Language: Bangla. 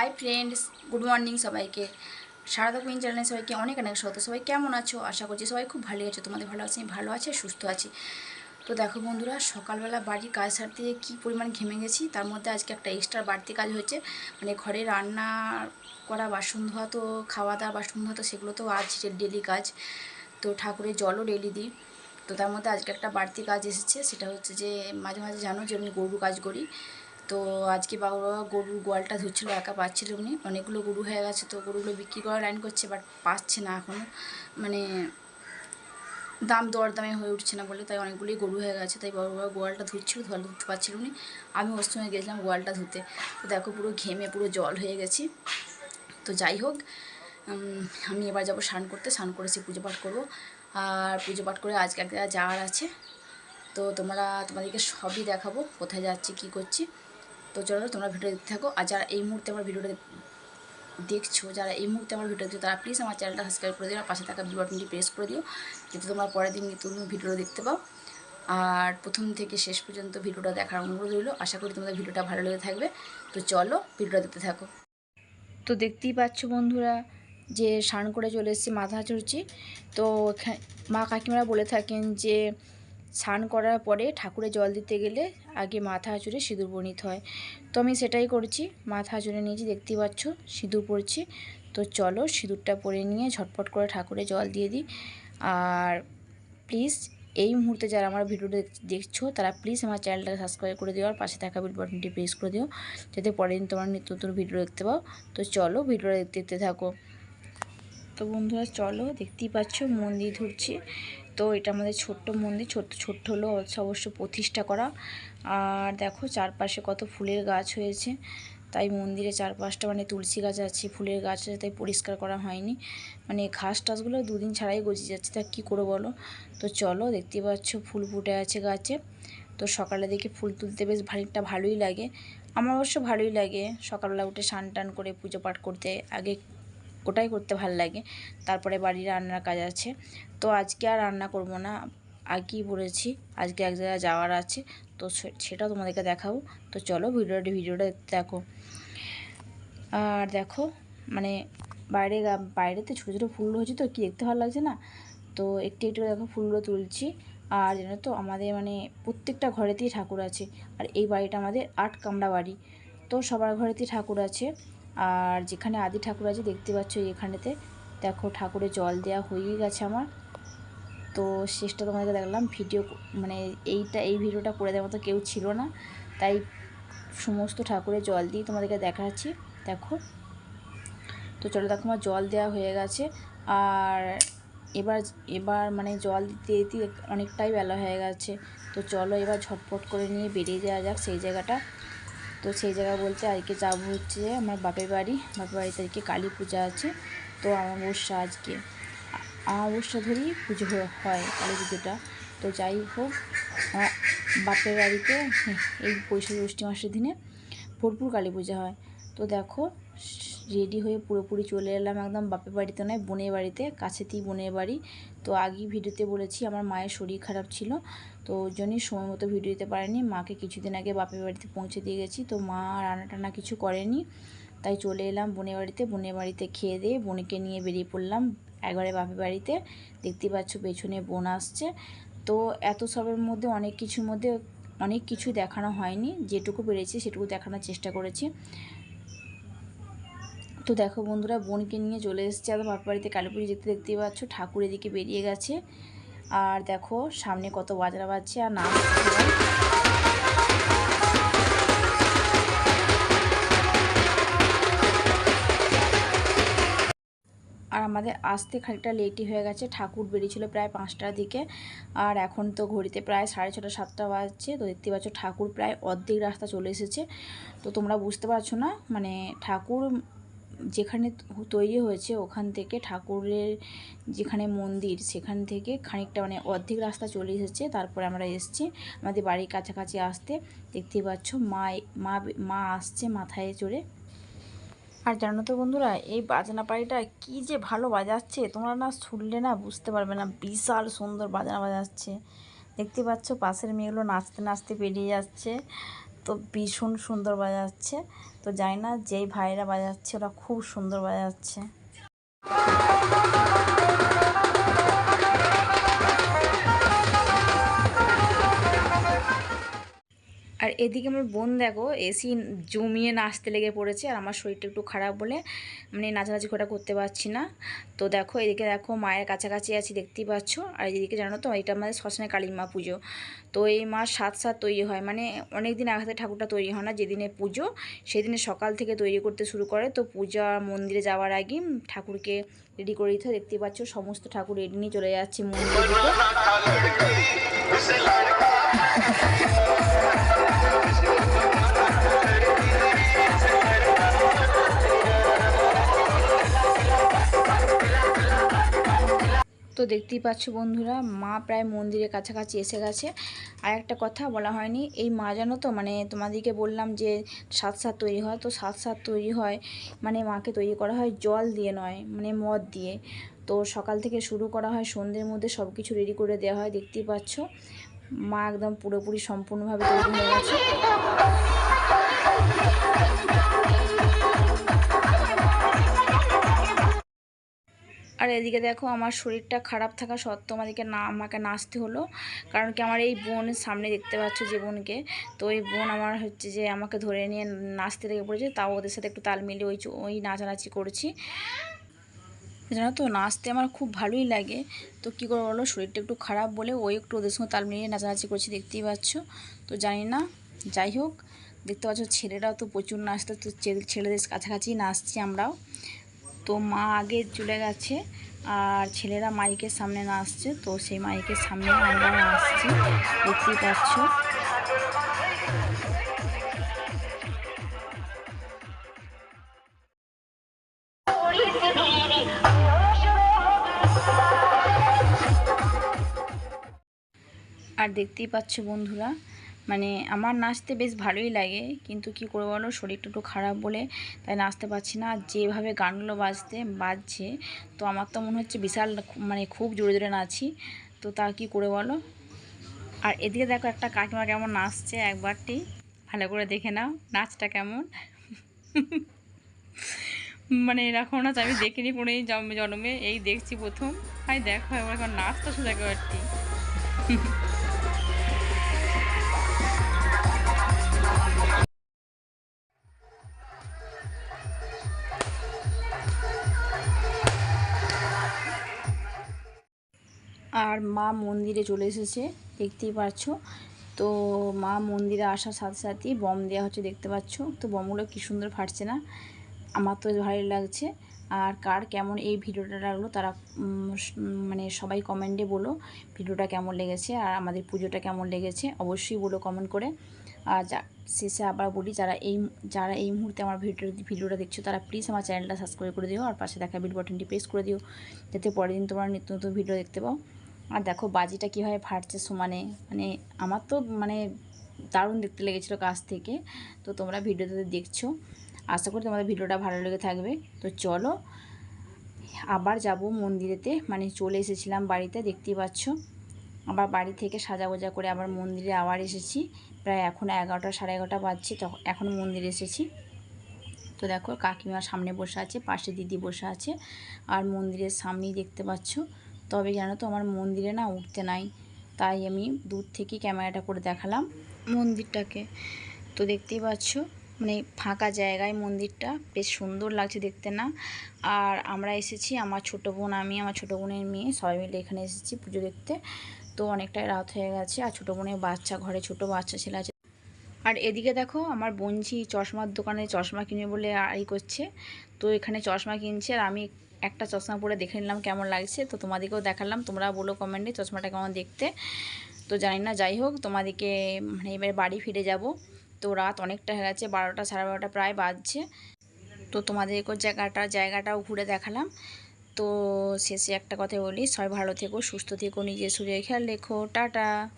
হাই ফ্রেন্ডস গুড মর্নিং সবাইকে। সারদা কুইন চ্যানেলে সবাইকে অনেক অনেক স্বাগত। সবাই কেমন আছো? আশা করছি সবাই খুব ভালো আছো। তোমাদের ভালো আছে ভালো আছে সুস্থ আছি। তো দেখো বন্ধুরা, সকালবেলা বাড়ির কাজ সারতে গিয়ে কী পরিমাণ ঘেমে গেছি, তার মধ্যে আজকে একটা এক্সট্রা বাড়তি কাজ হয়েছে। মানে ঘরে রান্না করা, বাসন ধোয়া তো, খাওয়া দাওয়া, বাসন ধোয়া তো, সেগুলো তো আজ ডেলি কাজ। তো ঠাকুরের জলও ডেলি দিই। তো তার মধ্যে আজকে একটা বাড়তি কাজ এসেছে, সেটা হচ্ছে যে, মাঝে মাঝে জানো যে আমি গরু কাজ করি। তো আজকে বাবা গরুর গোয়ালটা ধুচ্ছিল একা পাচ্ছিল উনি অনেকগুলো গরু হয়ে গেছে তো গরুগুলো বিক্রি করার লাইন করছে বাট পাচ্ছে না এখনও মানে দাম দরদামে হয়ে উঠছে না বলে, তাই অনেকগুলোই গরু হয়ে গেছে। তাই বাবা বাবা গোয়ালটা ধুচ্ছিল ধোয়া ধুতে পারছিল উনি আমি ওর সঙ্গে গেছিলাম গোয়ালটা ধুতে তো দেখো পুরো ঘেমে, পুরো জল হয়ে গেছি। তো যাই হোক আমি এবার যাব স্নান করতে। স্নান করেছি পুজো পাঠ করব। আর পুজো পাঠ করে আজকে একটা যাওয়ার আছে। তো তোমরা তোমাদেরকে সবই দেখাবো, কোথায় যাচ্ছি, কী করছি। তো চলো তোমরা ভিডিও দেখতে থাকো। আর যারা এই মুহূর্তে আমার ভিডিওটা দেখছ, যারা এই মুহূর্তে আমার ভিডিও দেখছ, তারা প্লিজ আমার চ্যানেলটা সাবস্ক্রাইব করে দিও আর পাশে থাকা বিল প্রেস করে দিও, যাতে তোমরা পরের দিন নিত্য ভিডিও দেখতে পাও। আর প্রথম থেকে শেষ পর্যন্ত ভিডিওটা দেখার অনুরোধ রইল। আশা করি তোমাদের ভিডিওটা ভালো লেগে থাকবে। তো চলো ভিডিওটা দেখতে থাকো। তো দেখতেই পাচ্ছ বন্ধুরা যে স্নান করে চলে এসেছি মাথা চড়ছি তো মা কাকিমারা বলে থাকেন যে স্নান করার পরে ঠাকুরে জল দিতে গেলে আগে মাথা আঁচড়ে সিঁদুর বনিত হয়। তো আমি সেটাই করছি। মাথা আঁচড়ে নিয়েছি, দেখতেই পাচ্ছ, সিঁদুর পরছি তো চলো সিঁদুরটা পরে নিয়ে ঝটপট করে ঠাকুরে জল দিয়ে দিই। আর প্লিজ, এই মুহূর্তে যারা আমার ভিডিওটা দেখছ, তারা প্লিজ আমার চ্যানেলটাকে সাবস্ক্রাইব করে দিও আর পাশে থাকা বিল বাটনটি প্রেস করে দিও। যাতে পরের দিন তোমার নিত্য নতুন ভিডিও দেখতে পাও। তো চলো ভিডিওটা দেখতে দেখতে থাকো। তো বন্ধুরা, চলো দেখতেই পাচ্ছ মন্দির ধরছি। তো এটা আমাদের ছোট্ট মন্দির, ছোট্ট ছোট্ট হলো অবশ্য প্রতিষ্ঠা করা। আর দেখো চারপাশে কত ফুলের গাছ হয়েছে, তাই মন্দিরে চারপাশটা মানে তুলসী গাছ আছে, ফুলের গাছ আছে, তাই পরিষ্কার করা হয়নি। মানে ঘাস টাসগুলো দুদিন ছাড়াই গজিয়ে যাচ্ছে, তা কী করে বলো? তো চলো দেখতে পাচ্ছ ফুল ফুটে আছে গাছে। তো সকালে দেখে ফুল তুলতে বেশ ভারিটা ভালোই লাগে। আমার অবশ্য ভালোই লাগে। সকালবেলা উঠে স্নান টান করে পুজো পাঠ করতে, আগে ওটাই করতে ভালো লাগে। তারপরে বাড়ির রান্নার কাজ আছে। তো আজকে আর রান্না করব না। আগেই বলেছি? আজকে এক জায়গায় যাওয়ার আছে। তো সে- সেটাও তোমাদেরকে দেখাবো। তো চলো ভিডিওটা ভিডিওটা দেখো। আর দেখো মানে বাইরে বাইরেতে ছোটো ছোটো ফুল হয়েছে তো, কি দেখতে ভালো লাগছে না? তো একটু একটু দেখো ফুলগুলো তুলছি। আর জানো তো, আমাদের মানে প্রত্যেকটা ঘরেতেই ঠাকুর আছে। আর এই বাড়িটা আমাদের আট কামরা বাড়ি। তো সবার ঘরেতেই ঠাকুর আছে। আর যেখানে আদি ঠাকুর আছে, দেখতে পাচ্ছ এখানেতে। দেখো ঠাকুরের জল দেওয়া হয়েই গেছে আমার। তো শেষটা তোমাদেরকে দেখলাম। ভিডিও মানে এইটা, এই ভিডিওটা করে দেওয়ার মতো কেউ ছিল না। তাই সমস্ত ঠাকুরের জল দিয়ে তোমাদেরকে দেখাচ্ছি। দেখো। তো চলো দেখো, আমার জল দেওয়া হয়ে গেছে। আর এবার এবার মানে জল দিতে দিতে অনেকটাই বেলা হয়ে গেছে। তো চলো এবার ঝটপট করে নিয়ে বেরিয়ে যাওয়া যাক সেই জায়গাটা। তো সেই জায়গা বলতে আজকে যাব হচ্ছে আমার বাপের বাড়ি। বাপের বাড়িতে আজকে কালী পূজা আছে, তো অমাবস্যা আজকে। আ- অমাবস্যা ধরেই পুজো হয় কালী পুজোটা। তো যাই হোক বাপের বাড়িতে এই বৈশাখ জ্যৈষ্ঠী মাসের দিনে ভরপুর কালী পূজা হয়। তো দেখো রেডি হয়ে পুরোপুরি চলে এলাম একদম বাপের বাড়িতে নয়, বোনের বাড়িতে, কাছেতেই বোনের বাড়ি। তো আগেই ভিডিওতে বলেছি আমার মায়ের শরীর খারাপ ছিল, তো ওই জন্যই সময় মতো ভিডিও দিতে পারেনি। মাকে কিছুদিন আগে বাপের বাড়িতে পৌঁছে দিয়ে গেছি, তো মা রান্না টানা কিছু করেনি। তাই চলে এলাম বোনের বাড়িতে বোনের বাড়িতে খেয়ে দিয়ে বোনকে নিয়ে বেরিয়ে পড়লাম একবারে বাপের বাড়িতে। দেখতে পাচ্ছ পেছনে বোন আসছে। তো এত সবের মধ্যে, অনেক কিছুর মধ্যে অনেক কিছু দেখানো হয়নি। যেটুকু পেরেছি সেটুকু দেখানোর চেষ্টা করেছি। তো দেখো বন্ধুরা, বোনকে নিয়ে চলে এসেছে আর বাপের বাড়িতে কালী পুজো যেতে দেখতেই পাচ্ছ ঠাকুর এদিকে বেরিয়ে গেছে। আর দেখো, সামনে কত বাজনা বাজছে আর নাম আর আমাদের আসতে খানিকটা লেটই হয়ে গেছে, ঠাকুর বেরিয়েছিল প্রায় পাঁচটার দিকে। আর এখন তো ঘড়িতে প্রায় সাড়ে ছটা, সাতটা বাজছে, তো দেখতে পাচ্ছ ঠাকুর প্রায় অর্ধেক রাস্তা চলে এসেছে। তো তোমরা বুঝতে পারছ না মানে ঠাকুর যেখানে তৈরি হয়েছে ওখান থেকে ঠাকুরের যেখানে মন্দির, সেখান থেকে খানিকটা মানে অর্ধেক রাস্তা চলে এসেছে, তারপরে আমরা এসেছি আমাদের বাড়ির কাছাকাছি আসতে। দেখতেই পাচ্ছ মা মা আসছে মাথায় চড়ে। আর জানো তো বন্ধুরা, এই বাজনা পাড়িটা কি যে ভালো বাজাচ্ছে, তোমরা না শুনলে না বুঝতে পারবে না, বিশাল সুন্দর বাজনা বাজাচ্ছে। দেখতে পাচ্ছ পাশের মেয়েগুলো নাচতে নাচতে বেরিয়ে যাচ্ছে। তো ভীষণ সুন্দর বাজাচ্ছে। তো জানি না যেই ভাইরা বাজাচ্ছে ওরা খুব সুন্দর বাজাচ্ছে। এদিকে আমার বোন দেখো, এসি জমিয়ে নাচতে লেগে পড়েছে আর আমার শরীরটা একটু খারাপ বলে মানে নাচানাচি ঘোটা করতে পারছি না। তো দেখো, এদিকে দেখো মায়ের কাছাকাছি আছি, দেখতেই পাচ্ছ। আর এদিকে জানো তো, এটা আমাদের শ্মশানে কালী মা পুজো। তো এই মা সাত সাত তৈরি হয় মানে অনেক দিন আগে ঠাকুরটা তৈরি হয় না, যেদিনে পুজো সেদিনে সকাল থেকে তৈরি করতে শুরু করে। তো পূজা মন্দিরে যাওয়ার আগে ঠাকুরকে রেডি করে দিতে দেখতেই পাচ্ছ, সমস্ত ঠাকুর রেডি নিয়ে চলে যাচ্ছে মন্দিরের তো দেখতেই পাচ্ছ বন্ধুরা, মা প্রায় মন্দিরের কাছাকাছি এসে গেছে। আর একটা কথা বলা হয়নি, এই মা জানো তো মানে তোমাদেরকে বললাম যে সাত সাত তৈরি হয়, তো সাত সাত তৈরি হয় মানে মাকে তৈরি করা হয় জল দিয়ে নয় মানে মদ দিয়ে। তো সকাল থেকে শুরু করা হয়, সন্ধ্যের মধ্যে সব কিছু রেডি করে দেওয়া হয়, দেখতেই পাচ্ছ। মা একদম পুরোপুরি সম্পূর্ণভাবে তৈরি হয়ে গেছে। আর এদিকে দেখো আমার শরীরটা খারাপ থাকা সত্ত্বেও আমাদেরকে না, আমাকে নাচতে হলো। কারণ কি আমার এই বোন সামনে দেখতে পাচ্ছ যে বোনকে। তো ওই বোন আমার হচ্ছে যে আমাকে ধরে নিয়ে নাচতে লেগে পড়েছে। তাও ওদের সাথে একটু তাল মিলিয়ে ওই ওই নাচানাচি করছি। জানো তো, নাচতে আমার খুব ভালোই লাগে। তো কী করে বলো, শরীরটা একটু খারাপ বলে ওই একটু ওদের সঙ্গে তাল মিলিয়ে নাচানাচি করছি, দেখতেই পাচ্ছ। তো জানি না, যাই হোক, দেখতে পাচ্ছ ছেলেরাও তো প্রচুর নাচতে, তো ছেলেদের কাছাকাছি নাচছি আমরাও। তো মা আগে চলে গেছে আর ছেলেরা মাইকের সামনে নাচছে তো সেই মাইকের সামনে আমরা নাচছি দেখতেই পাচ্ছ। আর দেখতেই পাচ্ছ বন্ধুরা মানে আমার নাচতে বেশ ভালোই লাগে, কিন্তু কি করে বলো? শরীরটা একটু খারাপ বলে তাই নাচতে পারছি না। আর যেভাবে গানগুলো বাজতে, বাজছে, তো আমার তো মনে হচ্ছে বিশাল মানে খুব জোরে জোরে নাচি। তো তা কি করে বলো? আর এদিকে দেখো একটা কাকিমা কেমন নাচছে একবারটি। ভালো করে দেখে নাও, নাচটা কেমন? মানে এরকম নাচ আমি দেখিনি কোনো এই জন্মে, এই দেখছি প্রথম। হাই দেখো এবার এখন নাচটা শুধু একবারটি আর মা মন্দিরে চলে এসেছে, দেখতেই পাচ্ছ। তো মা মন্দিরে আসার সাথে সাথেই বম দেওয়া হচ্ছে, দেখতে পাচ্ছ। তো বমগুলো কি সুন্দর ফাটছে না, আমার তো ভালোই লাগছে। আর কার কেমন এই ভিডিওটা লাগল তারা মানে সবাই কমেন্টে বলো ভিডিওটা কেমন লেগেছে আর আমাদের পুজোটা কেমন লেগেছে, অবশ্যই বলো কমেন্ট করে। আর যা, শেষে আবার বলি, যারা এই যারা এই মুহূর্তে আমার ভিডিও, ভিডিওটা দেখছ তারা প্লিজ আমার চ্যানেলটা সাবস্ক্রাইব করে দিও আর পাশে দেখা বিল বাটনটি প্রেস করে দিও, যাতে পরের দিন তোমরা নিত্য নতুন ভিডিও দেখতে পাও। আর দেখো বাজিটা কীভাবে ফাটছে সমানে। মানে আমার তো মানে দারুণ দেখতে লেগেছিলো কাছ থেকে। তো তোমরা ভিডিওতে দেখছ। আশা করি তোমাদের ভিডিওটা ভালো লেগে থাকবে। তো চলো, আবার যাব মন্দিরেতে। মানে চলে এসেছিলাম বাড়িতে, দেখতেই পাচ্ছ। আবার বাড়ি থেকে সাজা গোজা করে আবার মন্দিরে আবার এসেছি। প্রায় এখন এগারোটা, সাড়ে এগারোটা বাজছে। তখন এখন মন্দিরে এসেছি। তো দেখো কাকিমা সামনে বসে আছে, পাশে দিদি বসে আছে। আর মন্দিরের সামনেই দেখতে পাচ্ছ তবে জানো তো আমার মন্দিরে না উঠতে নাই। তাই আমি দূর থেকে ক্যামেরাটা করে দেখালাম মন্দিরটাকে। তো দেখতেই পাচ্ছ মানে ফাঁকা জায়গায় মন্দিরটা, বেশ সুন্দর লাগছে দেখতে না। আর আমরা এসেছি, আমার ছোটো বোন, আমি, আমার ছোটো বোনের মেয়ে, সবাই মিলে এখানে এসেছি পুজো দেখতে। তো অনেকটাই রাত হয়ে গেছে, আর ছোটো বোনের বাচ্চা, ঘরে ছোটো বাচ্চা ছেলে আছে। আর এদিকে দেখো, আমার বোনঝি চশমার দোকানে চশমা কিনে বলে আড়াই করছে। তো এখানে চশমা কিনছে আর আমি একটা চশমা পরে দেখে নিলাম কেমন লাগছে। তো তোমাদেরকেও দেখালাম, তোমরা বলো কমেন্টে চশমাটা কেমন দেখতে। তো জানি না, যাই হোক, তোমাদেরকে মানে এবার বাড়ি ফিরে যাব। তো রাত অনেকটা হয়ে গেছে, বারোটা সাড়ে বারোটা প্রায় বাজছে। তো তোমাদেরকেও জায়গাটা, জায়গাটাও ঘুরে দেখালাম। তো শেষে একটা কথা বলি, সবাই ভালো থেকো, সুস্থ থেকো, নিজের শরীরে খেয়াল রেখো, টাটা।